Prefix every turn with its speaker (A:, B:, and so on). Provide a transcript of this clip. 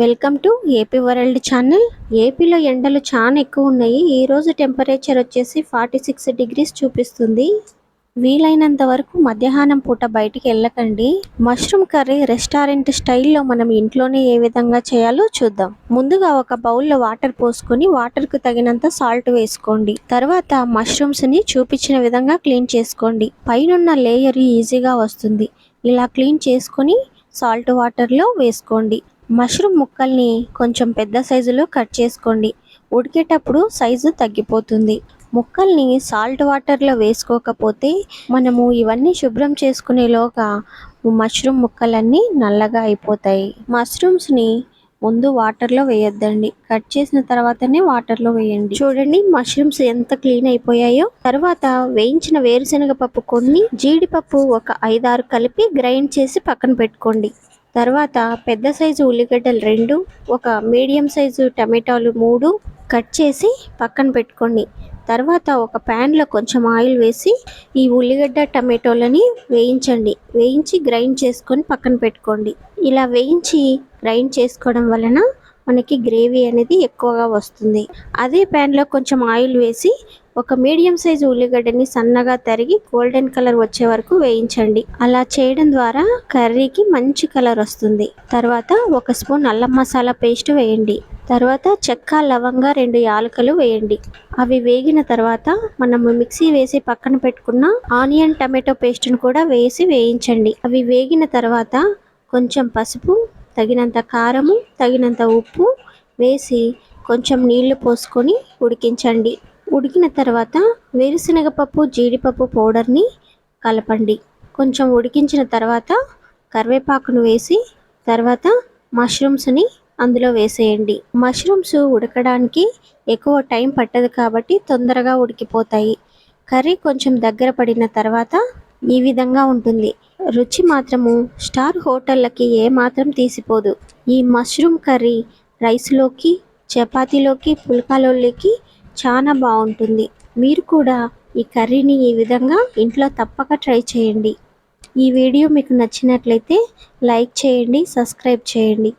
A: Welcome to AP world channel. ఏపీలో ఎండలు చాలా ఎక్కువ ఉన్నాయి ఈరోజు టెంపరేచర్ వచ్చేసి ఫార్టీ సిక్స్ డిగ్రీస్ చూపిస్తుంది. వీలైనంత వరకు మధ్యాహ్నం పూట బయటికి వెళ్ళకండి. మష్రూమ్ కర్రీ రెస్టారెంట్ స్టైల్లో మనం ఇంట్లోనే ఏ విధంగా చేయాలో చూద్దాం. ముందుగా ఒక బౌల్లో వాటర్ పోసుకొని వాటర్కు తగినంత సాల్ట్ వేసుకోండి. తర్వాత మష్రూమ్స్ని చూపించిన విధంగా క్లీన్ చేసుకోండి. పైనున్న లేయర్ ఈజీగా వస్తుంది. ఇలా క్లీన్ చేసుకొని సాల్ట్ వాటర్లో వేసుకోండి. మష్రూమ్ ముక్కల్ని కొంచెం పెద్ద సైజులో కట్ చేసుకోండి. ఉడికేటప్పుడు సైజు తగ్గిపోతుంది. ముక్కల్ని సాల్ట్ వాటర్లో వేసుకోకపోతే మనము ఇవన్నీ శుభ్రం చేసుకునేలోగా మష్రూమ్ ముక్కలన్నీ నల్లగా అయిపోతాయి. మష్రూమ్స్ని ముందు వాటర్లో వేయొద్దండి. కట్ చేసిన తర్వాతనే వాటర్లో వేయండి. చూడండి మష్రూమ్స్ ఎంత క్లీన్ అయిపోయాయో. తర్వాత వేయించిన వేరుశనగ పప్పు కొన్ని జీడిపప్పు ఒక ఐదారు కలిపి గ్రైండ్ చేసి పక్కన పెట్టుకోండి. తర్వాత పెద్ద సైజు ఉల్లిగడ్డలు రెండు ఒక మీడియం సైజు టమాటాలు మూడు కట్ చేసి పక్కన పెట్టుకోండి. తర్వాత ఒక ప్యాన్లో కొంచెం ఆయిల్ వేసి ఈ ఉల్లిగడ్డ టమాటోలని వేయించండి. వేయించి గ్రైండ్ చేసుకొని పక్కన పెట్టుకోండి. ఇలా వేయించి గ్రైండ్ చేసుకోవడం వలన మనకి గ్రేవీ అనేది ఎక్కువగా వస్తుంది. అదే ప్యాన్లో కొంచెం ఆయిల్ వేసి ఒక మీడియం సైజు ఉల్లిగడ్డని సన్నగా తరిగి గోల్డెన్ కలర్ వచ్చే వరకు వేయించండి. అలా చేయడం ద్వారా కర్రీకి మంచి కలర్ వస్తుంది. తర్వాత ఒక స్పూన్ అల్లం మసాలా పేస్ట్ వేయండి. తర్వాత చెక్క లవంగా రెండు యాలకులు వేయండి. అవి వేగిన తర్వాత మనము మిక్సీ వేసి పక్కన పెట్టుకున్న ఆనియన్ టమాటో పేస్ట్ను కూడా వేసి వేయించండి. అవి వేగిన తర్వాత కొంచెం పసుపు తగినంత కారము తగినంత ఉప్పు వేసి కొంచెం నీళ్ళు పోసుకొని ఉడికించండి. ఉడికిన తర్వాత వేరుశనగపప్పు జీడిపప్పు పౌడర్ని కలపండి. కొంచెం ఉడికించిన తర్వాత కరివేపాకును వేసి తర్వాత మష్రూమ్స్ని అందులో వేసేయండి. మష్రూమ్స్ ఉడకడానికి ఎక్కువ టైం పట్టదు కాబట్టి తొందరగా ఉడికిపోతాయి. కర్రీ కొంచెం దగ్గర పడిన తర్వాత ఈ విధంగా ఉంటుంది. రుచి మాత్రము స్టార్ హోటళ్ళకి ఏమాత్రం తీసిపోదు. ఈ మష్రూమ్ కర్రీ రైస్లోకి చపాతీలోకి పుల్కాలోకి చాలా బాగుంటుంది మీరు కూడా ఈ కర్రీని ఈ విధంగా ఇంట్లో తప్పక ట్రై చేయండి. ఈ వీడియో మీకు నచ్చినట్లయితే లైక్ చేయండి సబ్స్క్రైబ్ చేయండి.